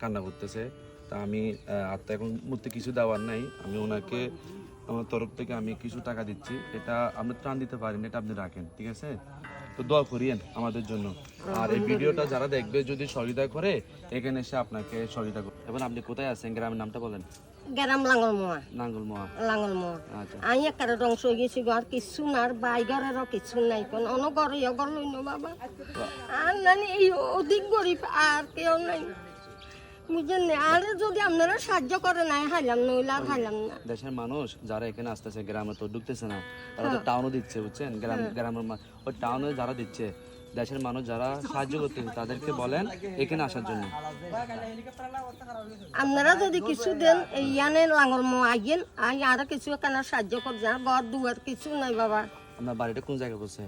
কান্না করতেছে। তা আমি আর তো এখন মুহূর্তে কিছু দেওয়ার নাই। আমি ওনাকে আমার তরফ থেকে আমি কিছু টাকা দিচ্ছি। এটা আপনি ত্রাণ দিতে পারেন এটা আপনি রাখেন ঠিক আছে? তো দোয়া করিয়েন আমাদের জন্য। আর এই ভিডিওটা যারা দেখবে যদি সহযোগিতা করে এখানে এসে আপনাকে সহযোগিতা করবে। এবং আপনি কোথায় আছেন? গ্রামের নামটা বলেন। গেরাম লাঙল মোয়া নাঙ্গল মোয়া লাঙল মোয়া আমি একারে ধ্বংস গেছি গো, আর কিছু না আর বাই ঘরেরও কিছু নাই কোন। অন ঘরে ঘর লইন বাবা আর নানি এই অধিক গরিব আর কেউ নাই। বুঝলেন আর যদি আপনারা সাহায্য করে নাই হাইলাম নইলে আর হাইলাম না। দেশের মানুষ যারা এখানে আসতেছে গ্রামে তো ঢুকতেছে না তারা তো টাউনও দিচ্ছে বুঝছেন? গ্রাম গ্রামের মা- ওই টাউনে যারা দিচ্ছে দেশের মানুষ যারা সাহায্য করতেছে তাদেরকে বলেন এখানে আসার জন্য। আপনারা যদি কিছু দেন এই ইয়ানে লাঙল মোয়া আইয়েন আই আর কিছু কেন সাহায্য করছে ঘর দুয়ার কিছু নাই বাবা। আপনার বাড়িটা কোন জায়গায় করছে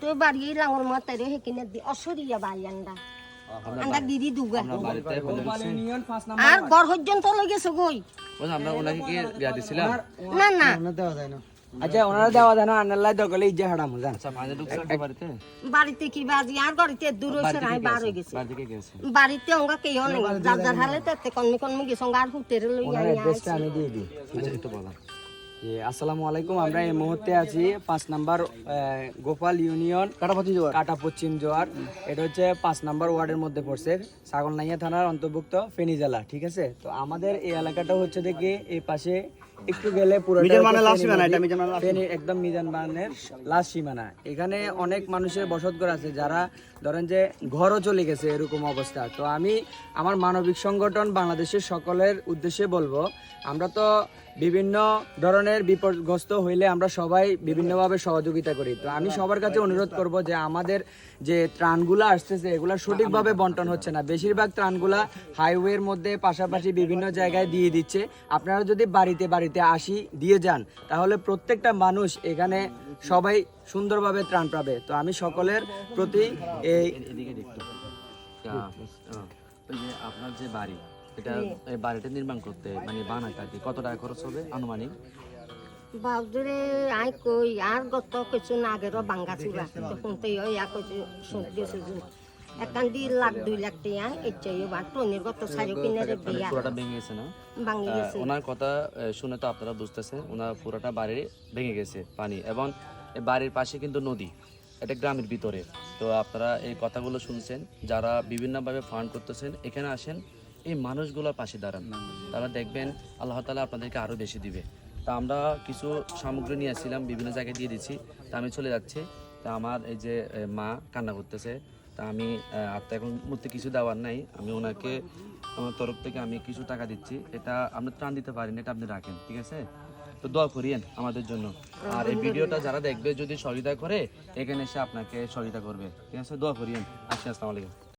তো বাড়ি লাঙল মোয়া তাই সেখানে দি অসরিয়া বাই আন্ডা। আন্ডা দিদি দুগা। বাড়িতে আর ঘর পর্যন্ত লই গেছে গই আমরা ওনাকে কি দেওয়া দিচ্ছিলাম না না। আচ্ছা ওনারা দেওয়া দেন আনাল্লাই যে হারাম জান। আচ্ছা মাঝে বাড়িতে? বাড়িতে কি বাজি? আর বাড়িতে দূর হয়েছে নাই বার হয়ে গেছে। বাড়ি থেকে গেছে? বাড়িতে যার যার হালে তাতে কর্মী কর্মী গেছে অঙ্গা আর হুটের লই ওনার অ্যাড্রেসটা আমি দিয়ে দিই। আচ্ছা একটু যে আসসালামু আলাইকুম আমরা এই মুহূর্তে আছি পাঁচ নাম্বার আহ, গোপাল ইউনিয়ন কাটাপতি জোয়ার। কাটা পশ্চিম জোয়ার। এটা হচ্ছে পাঁচ নাম্বার ওয়ার্ডের মধ্যে পড়ছে ছাগলনাইয়া থানার অন্তর্ভুক্ত ফেনী জেলা ঠিক আছে? তো আমাদের এই এলাকাটা হচ্ছে দেখি এই পাশে একটু গেলে পুরো একদম মিজান বানের লাস্ট সীমানা। এখানে অনেক মানুষের বসত ঘর আছে যারা ধরেন যে ঘরও চলে গেছে এরকম অবস্থা। তো আমি আমার মানবিক সংগঠন বাংলাদেশের সকলের উদ্দেশ্যে বলব আমরা তো বিভিন্ন ধরনের বিপদগ্রস্ত হইলে আমরা সবাই বিভিন্নভাবে সহযোগিতা করি। তো আমি সবার কাছে অনুরোধ করব যে আমাদের যে ত্রাণগুলো আসতেছে এগুলো সঠিকভাবে বন্টন হচ্ছে না। বেশিরভাগ ত্রাণগুলা হাইওয়ের মধ্যে পাশাপাশি বিভিন্ন জায়গায় দিয়ে দিচ্ছে। আপনারা যদি বাড়িতে বাড়িতে আসি দিয়ে যান। তাহলে প্রত্যেকটা মানুষ এখানে সবাই সুন্দরভাবে ত্রাণ পাবে। তো আমি সকলের প্রতি এই আপনার যে বাড়ি এটা এই বাড়িটা নির্মাণ করতে মানে বানাতে আর কি কত টাকা খরচ হবে আনুমানিক? বাবুরে আই কই আর গত কিছু না আগের বাঙ্গা চুরা তখন তো ওই এক শুনতে একান দি লাখ দুই লাখ টিয়া বা টনির গত সাজো কিনে রে বিয়া। পুরোটা ভেঙে গেছে না? ভাঙি গেছে। ওনার কথা শুনে তো আপনারা বুঝতেছেন ওনার পুরোটা বাড়ি ভেঙে গেছে পানি। এবং বাড়ির পাশে কিন্তু নদী এটা গ্রামের ভিতরে। তো আপনারা এই কথাগুলো শুনছেন যারা বিভিন্নভাবে ফান্ড করতেছেন এখানে আসেন এই মানুষগুলোর পাশে দাঁড়ান। তারা দেখবেন আল্লাহ তালা আপনাদেরকে আরও বেশি দিবে। তা আমরা কিছু সামগ্রী নিয়ে আসছিলাম বিভিন্ন জায়গায় দিয়ে দিচ্ছি তা আমি চলে যাচ্ছি। তা আমার এই যে মা কান্না করতেছে তা আমি আর তো এখন মধ্যে কিছু দেওয়ার নাই। আমি ওনাকে আমার তরফ থেকে আমি কিছু টাকা দিচ্ছি। এটা আপনি ত্রাণ দিতে পারেন, এটা আপনি রাখেন, ঠিক আছে? তো দোয়া করিয়েন আমাদের জন্য। আর এই ভিডিওটা যারা দেখবে, যদি সহযোগিতা করে, এখানে এসে আপনাকে সহযোগিতা করবে, ঠিক আছে? দোয়া করিয়েন। আসি, আসসালামু আলাইকুম।